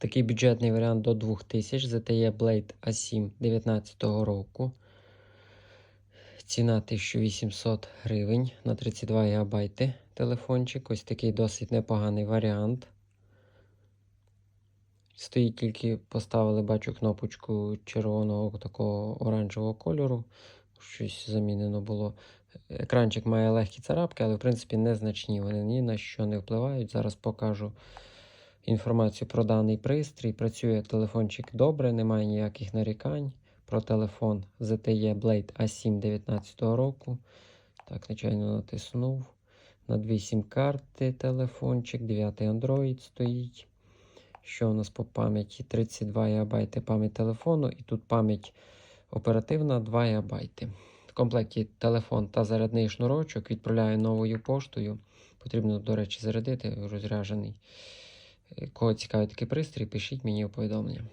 Такий бюджетний варіант до 2000 ZTE Blade A7 19 року. Ціна 1800 гривень на 32 ГБ телефончик. Ось такий досить непоганий варіант. Стоїть тільки поставили, бачу кнопочку червоного такого оранжевого кольору. Щось замінено було. Екранчик має легкі царапки, але в принципі незначні. Вони ні на що не впливають. Зараз покажу інформацію про даний пристрій. Працює телефончик добре, немає ніяких нарікань. Про телефон ZTE Blade A7 19 року. Так, звичайно, натиснув. На дві сім-карти телефончик, 9 Android стоїть. Що у нас по пам'яті? 32 ГБ пам'ять телефону, і тут пам'ять оперативна 2 ГБ. В комплекті телефон та зарядний шнурочок відправляю новою поштою. Потрібно, до речі, зарядити розряджений. Кого цікавить такий пристрій, пишіть мені у повідомлення.